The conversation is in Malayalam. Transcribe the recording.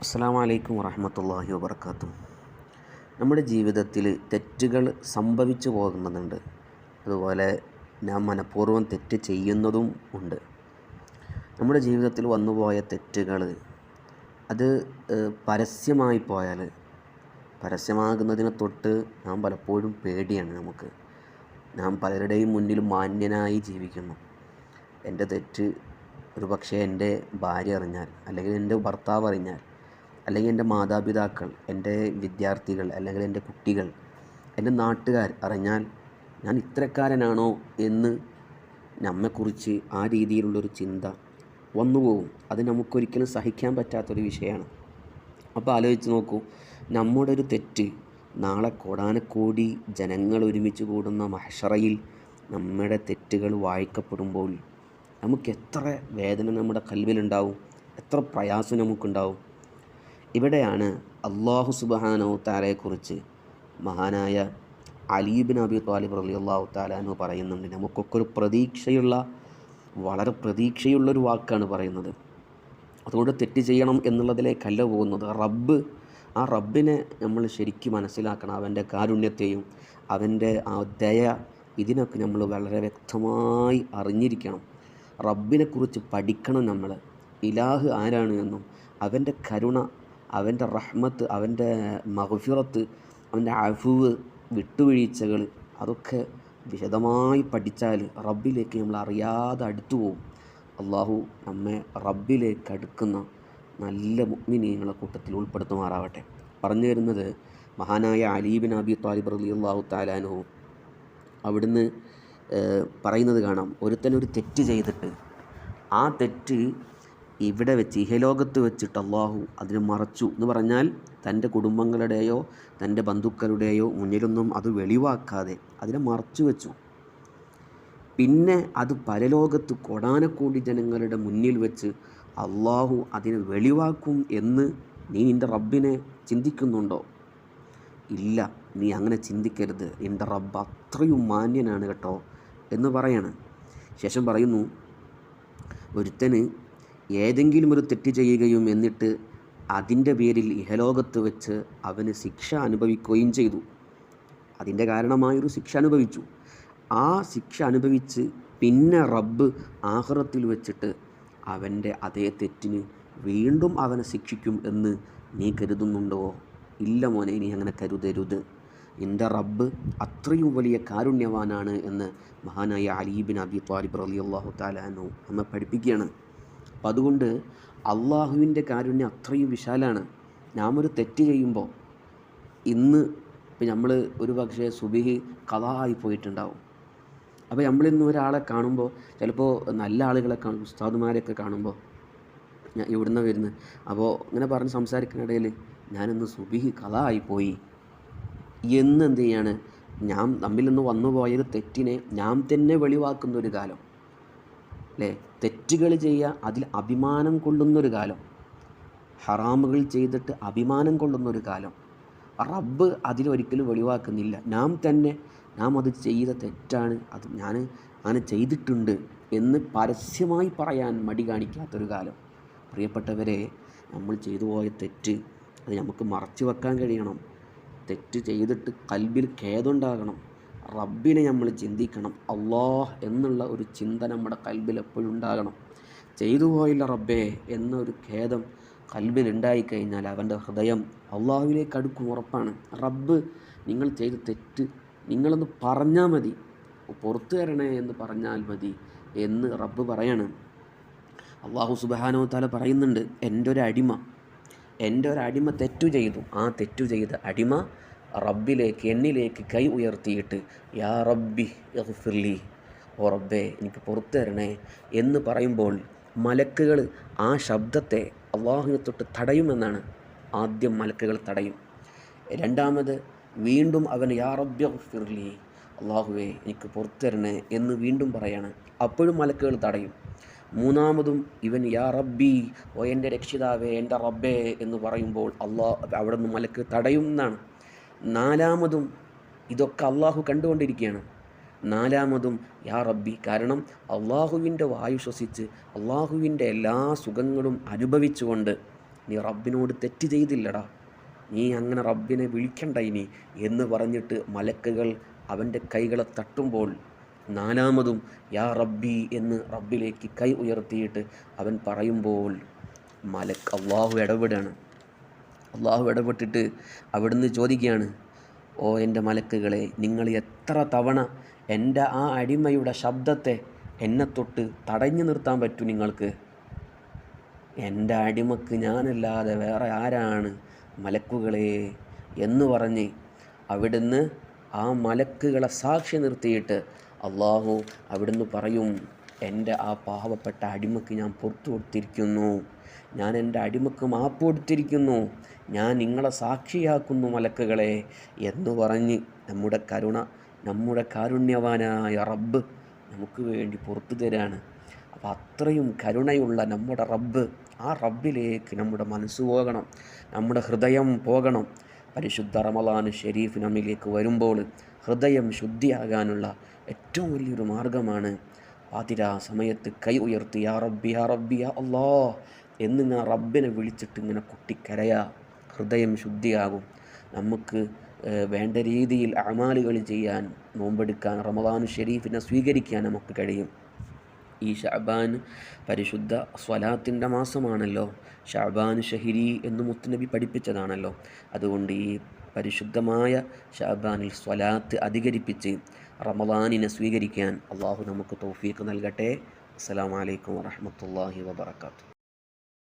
അസ്സാം വലൈക്കും വറഹമത്തല്ലാഹി വാബർക്കാത്തു നമ്മുടെ ജീവിതത്തിൽ തെറ്റുകൾ സംഭവിച്ചു പോകുന്നുണ്ട്. അതുപോലെ നാം മനഃപൂർവം തെറ്റ് ചെയ്യുന്നതും ഉണ്ട്. നമ്മുടെ ജീവിതത്തിൽ വന്നുപോയ തെറ്റുകൾ അത് പരസ്യമായി പോയാൽ പരസ്യമാകുന്നതിനെ തൊട്ട് നാം പലപ്പോഴും പേടിയാണ് നമുക്ക്. നാം പലരുടെയും മുന്നിൽ മാന്യനായി ജീവിക്കുന്നു. എന്റെ തെറ്റ് ഒരു പക്ഷേ എന്റെ ഭാര്യ അറിഞ്ഞാൽ അല്ലെങ്കിൽ എന്റെ ഭർത്താവ് അറിഞ്ഞാൽ അല്ലെങ്കിൽ എന്റെ മാതാപിതാക്കൾ എന്റെ വിദ്യാർത്ഥികൾ അല്ലെങ്കിൽ എന്റെ കുട്ടികൾ എന്റെ നാട്ടുകാർ അറിഞ്ഞാൽ ഞാൻ ഇത്രക്കാരനാണോ എന്ന് നമ്മെക്കുറിച്ച് ആ രീതിയിലുള്ളൊരു ചിന്ത വന്നുപോകും അത് നമുക്കൊരിക്കലും സഹിക്കാൻ പറ്റാത്തൊരു വിഷയമാണ്. അപ്പോൾ ആലോചിച്ച് നോക്കൂ നമ്മുടെ ഒരു തെറ്റ് നാളെ കോടാനക്കോടി ജനങ്ങൾ ഒരുമിച്ച് കൂടുന്ന മഹഷറയിൽ നമ്മുടെ തെറ്റുകൾ വായിക്കപ്പെടുമ്പോൾ നമുക്ക് എത്ര വേദന നമ്മുടെ കൽവിലുണ്ടാവും എത്ര പ്രയാസം നമുക്കുണ്ടാവും. ഇവിടെയാണ് അള്ളാഹു സുബാനോ താലയെക്കുറിച്ച് മഹാനായ Ali ibn Abi Talib Ali അള്ളാഹു താലാനു പറയുന്നുണ്ട്. നമുക്കൊക്കെ ഒരു പ്രതീക്ഷയുള്ള വളരെ പ്രതീക്ഷയുള്ളൊരു വാക്കാണ് പറയുന്നത്. അതുകൊണ്ട് തെറ്റ് ചെയ്യണം എന്നുള്ളതിലേക്കല്ല പോകുന്നത്. റബ്ബ് ആ റബ്ബിനെ നമ്മൾ ശരിക്കും മനസ്സിലാക്കണം. അവന്റെ കാരുണ്യത്തെയും അവന്റെ ആ ദയ ഇതിനൊക്കെ നമ്മൾ വളരെ വ്യക്തമായി അറിഞ്ഞിരിക്കണം. റബ്ബിനെക്കുറിച്ച് പഠിക്കണം നമ്മൾ. ഇലാഹ് ആരാണ് എന്നും അവന്റെ കരുണ അവന്റെ റഹ്മത്ത് അവന്റെ മഹഫിറത്ത് അവന്റെ അഫുവ് വിട്ടുവീഴ്ചകൾ അതൊക്കെ വിശദമായി പഠിച്ചാൽ റബ്ബിലേക്ക് നമ്മൾ അറിയാതെ അടുത്തു പോകും അള്ളാഹു നമ്മെ റബ്ബിലേക്ക് അടുക്കുന്ന നല്ല മുഗ്മിനീങ്ങളെ കൂട്ടത്തിൽ ഉൾപ്പെടുത്തുമാറാവട്ടെ. പറഞ്ഞു വരുന്നത് മഹാനായ Ali ibn Abi Talib Ali അള്ളാഹു താലാനുഹു അവിടുന്ന് പറയുന്നത് കാണാം. ഒരുത്തനൊരു തെറ്റ് ചെയ്തിട്ട് ആ തെറ്റ് ഇവിടെ വെച്ച് ഇഹലോകത്ത് വെച്ചിട്ട് അള്ളാഹു അതിന് മറച്ചു എന്ന് പറഞ്ഞാൽ തന്റെ കുടുംബങ്ങളുടെയോ തന്റെ ബന്ധുക്കളുടെയോ മുന്നിലൊന്നും അത് വെളിവാക്കാതെ അതിനെ മറച്ചു വെച്ചു. പിന്നെ അത് പരലോകത്ത് കൊടാനക്കോടി ജനങ്ങളുടെ മുന്നിൽ വെച്ച് അള്ളാഹു അതിനെ വെളിവാക്കും എന്ന് നീ നിന്റെ റബ്ബിനെ ചിന്തിക്കുന്നുണ്ടോ? ഇല്ല നീ അങ്ങനെ ചിന്തിക്കരുത്. എന്റെ റബ്ബ് അത്രയും മാന്യനാണ് കേട്ടോ എന്ന് പറയാണ്. ശേഷം പറയുന്നു ഒരുത്തന് ഏതെങ്കിലും ഒരു തെറ്റ് ചെയ്യുകയും എന്നിട്ട് അതിന്റെ പേരിൽ ഇഹലോകത്ത് വെച്ച് അവന് ശിക്ഷ അനുഭവിക്കുകയും ചെയ്തു. അതിന്റെ കാരണമായൊരു ശിക്ഷ അനുഭവിച്ചു. ആ ശിക്ഷ അനുഭവിച്ച് പിന്നെ റബ്ബ് ആഹ്റത്തിൽ വെച്ചിട്ട് അവന്റെ അതേ തെറ്റിന് വീണ്ടും അവനെ ശിക്ഷിക്കും എന്ന് നീ കരുതുന്നുണ്ടോ? ഇല്ല മോനെ നീ അങ്ങനെ കരുതരുത്. എന്റെ റബ്ബ് അത്രയും വലിയ കാരുണ്യവാനാണ് എന്ന് മഹാനായ അലീബിൻ അബി ത്വാലിബ് റലി അള്ളാഹു താലാനു നമ്മെ പഠിപ്പിക്കുകയാണ്. അപ്പം അതുകൊണ്ട് അള്ളാഹുവിന്റെ കാരുണ്യം അത്രയും വിശാലാണ്. നാം ഒരു തെറ്റ് ചെയ്യുമ്പോൾ ഇന്ന് ഇപ്പം നമ്മൾ ഒരു പക്ഷേ സുബിഹി കഥായി പോയിട്ടുണ്ടാവും. അപ്പോൾ നമ്മളിന്ന് ഒരാളെ കാണുമ്പോൾ ചിലപ്പോൾ നല്ല ആളുകളെ കാണും ഉസ്താദുമാരെയൊക്കെ കാണുമ്പോൾ ഞാൻ ഇവിടുന്ന് വരുന്നത്? അപ്പോൾ ഇങ്ങനെ പറഞ്ഞ് സംസാരിക്കുന്നിടയിൽ ഞാനിന്ന് സുബിഹി കഥായി പോയി. എന്ന് എന്ത് ചെയ്യാണ്? ഞാൻ നമ്മിൽ നിന്ന് വന്നു പോയൊരു തെറ്റിനെ ഞാൻ തന്നെ വെളിവാക്കുന്ന ഒരു കാലം. അല്ലേ തെറ്റുകൾ ചെയ്യുക അതിൽ അഭിമാനം കൊള്ളുന്നൊരു കാലം. ഹറാമുകൾ ചെയ്തിട്ട് അഭിമാനം കൊള്ളുന്നൊരു കാലം. റബ്ബ് അതിലൊരിക്കലും വെളിവാക്കുന്നില്ല. നാം തന്നെ നാം അത് ചെയ്ത തെറ്റാണ് അത് ഞാൻ അങ്ങനെ ചെയ്തിട്ടുണ്ട് എന്ന് പരസ്യമായി പറയാൻ മടി കാണിക്കാത്തൊരു കാലം. പ്രിയപ്പെട്ടവരെ നമ്മൾ ചെയ്തു പോയ തെറ്റ് അത് നമുക്ക് മറച്ചു വെക്കാൻ കഴിയണം. തെറ്റ് ചെയ്തിട്ട് കൽബിൽ ഖേദമുണ്ടാകണം റബ്ബിനെ നമ്മൾ ചിന്തിക്കണം. അള്ളാഹ് എന്നുള്ള ഒരു ചിന്ത നമ്മുടെ കൽബിൽ എപ്പോഴും ഉണ്ടാകണം. ചെയ്തു പോയില്ല റബ്ബേ എന്നൊരു ഖേദം കൽബിൽ ഉണ്ടായിക്കഴിഞ്ഞാൽ അവന്റെ ഹൃദയം അള്ളാഹുവിലേക്ക് അടുക്കും ഉറപ്പാണ്. റബ്ബ് നിങ്ങൾ ചെയ്ത തെറ്റ് നിങ്ങളൊന്ന് പറഞ്ഞാൽ മതി. പുറത്തു തരണേ എന്ന് പറഞ്ഞാൽ മതി എന്ന് റബ്ബ് പറയാണ്. അള്ളാഹു സുബാനോ താല പറയുന്നുണ്ട് എന്റെ ഒരു അടിമ എന്റെ ഒരു അടിമ തെറ്റു ചെയ്തു. ആ തെറ്റു ചെയ്ത അടിമ റബ്ബിലേക്ക് എന്നിലേക്ക് കൈ ഉയർത്തിയിട്ട് യാ റബ്ബി ഫിർലി ഓ റബ്ബെ എനിക്ക് പുറത്തു തരണേ എന്ന് പറയുമ്പോൾ മലക്കുകൾ ആ ശബ്ദത്തെ അള്ളാഹുവിനെ തൊട്ട് തടയുമെന്നാണ് ആദ്യം മലക്കുകൾ തടയും. രണ്ടാമത് വീണ്ടും അവൻ യാ റബ്ബി ഫിർലി അള്ളാഹുവെ എനിക്ക് പുറത്തു തരണേ എന്ന് വീണ്ടും പറയാണ്. അപ്പോഴും മലക്കുകൾ തടയും. മൂന്നാമതും ഇവൻ യാ റബ്ബി ഓ എന്റെ രക്ഷിതാവേ എന്റെ റബ്ബേ എന്ന് പറയുമ്പോൾ അള്ളാഹ് അവിടെ നിന്ന് മലക്ക് തടയും എന്നാണ് നാലാമതും ഇതൊക്കെ അള്ളാഹു കണ്ടുകൊണ്ടിരിക്കുകയാണ്. നാലാമതും യാ റബ്ബി കാരണം അള്ളാഹുവിന്റെ വായു ശ്വസിച്ച് അള്ളാഹുവിന്റെ എല്ലാ സുഖങ്ങളും അനുഭവിച്ചുകൊണ്ട് നീ റബ്ബിനോട് തെറ്റ് ചെയ്തില്ലടാ നീ അങ്ങനെ റബ്ബിനെ വിളിക്കണ്ട ഇനി എന്ന് പറഞ്ഞിട്ട് മലക്കുകൾ അവന്റെ കൈകളെ തട്ടുമ്പോൾ നാലാമതും യാ റബ്ബി എന്ന് റബ്ബിലേക്ക് കൈ ഉയർത്തിയിട്ട് അവൻ പറയുമ്പോൾ മലക്ക് അള്ളാഹു ഇടപെടുകയാണ്. അള്ളാഹു ഇടപെട്ടിട്ട് അവിടുന്ന് ചോദിക്കുകയാണ് ഓ എന്റെ മലക്കുകളെ നിങ്ങൾ എത്ര തവണ എന്റെ ആ അടിമയുടെ ശബ്ദത്തെ എന്നെ തൊട്ട് തടഞ്ഞു നിർത്താൻ പറ്റൂ നിങ്ങൾക്ക്? എന്റെ അടിമക്ക് ഞാനല്ലാതെ വേറെ ആരാണ് മലക്കുകളെ? എന്ന് പറഞ്ഞ് അവിടുന്ന് ആ മലക്കുകളെ സാക്ഷി നിർത്തിയിട്ട് അള്ളാഹു അവിടുന്ന് പറയും എന്റെ ആ പാവപ്പെട്ട അടിമക്ക് ഞാൻ പുറത്തു കൊടുത്തിരിക്കുന്നു. ഞാൻ എന്റെ അടിമക്ക് മാപ്പ് കൊടുത്തിരിക്കുന്നു. ഞാൻ നിങ്ങളെ സാക്ഷിയാക്കുന്നു മലക്കുകളെ എന്ന് പറഞ്ഞ് നമ്മുടെ കരുണ നമ്മുടെ കാരുണ്യവാനായ റബ്ബ് നമുക്ക് വേണ്ടി പുറത്തു തരാണ്. അപ്പോൾ അത്രയും കരുണയുള്ള നമ്മുടെ റബ്ബ് ആ റബ്ബിലേക്ക് നമ്മുടെ മനസ്സ് പോകണം നമ്മുടെ ഹൃദയം പോകണം. പരിശുദ്ധ റമലാൻ ഷെരീഫ് നമ്മിലേക്ക് വരുമ്പോൾ ഹൃദയം ശുദ്ധിയാകാനുള്ള ഏറ്റവും വലിയൊരു മാർഗമാണ് പാതിരാ സമയത്ത് കൈ ഉയർത്തി യാ റബ്ബി യാ റബ്ബി യാ അള്ളാ എന്നിങ്ങനെ റബ്ബിനെ വിളിച്ചിട്ട് ഇങ്ങനെ കുട്ടിക്കരയാ ഹൃദയം ശുദ്ധിയാകും. നമുക്ക് വേണ്ട രീതിയിൽ അമാലുകൾ ചെയ്യാൻ നോമ്പെടുക്കാൻ റമദാൻ ഷെരീഫിനെ സ്വീകരിക്കാൻ നമുക്ക് കഴിയും. ഈ ഷാബാൻ പരിശുദ്ധ സ്വലാത്തിന്റെ മാസമാണല്ലോ. ഷാബാൻ ഷഹിരി എന്ന് മുത്തുനബി പഠിപ്പിച്ചതാണല്ലോ. അതുകൊണ്ട് ഈ പരിശുദ്ധമായ ഷാബാനിൽ സ്വലാത്ത് അധികരിപ്പിച്ച് റമദാനിനെ സ്വീകരിക്കാൻ അള്ളാഹു നമുക്ക് തൗഫീക്ക് നൽകട്ടെ. അസ്സാം അലൈക്കും വറഹ്മത്തുള്ളാഹി വബറകാതുഹു.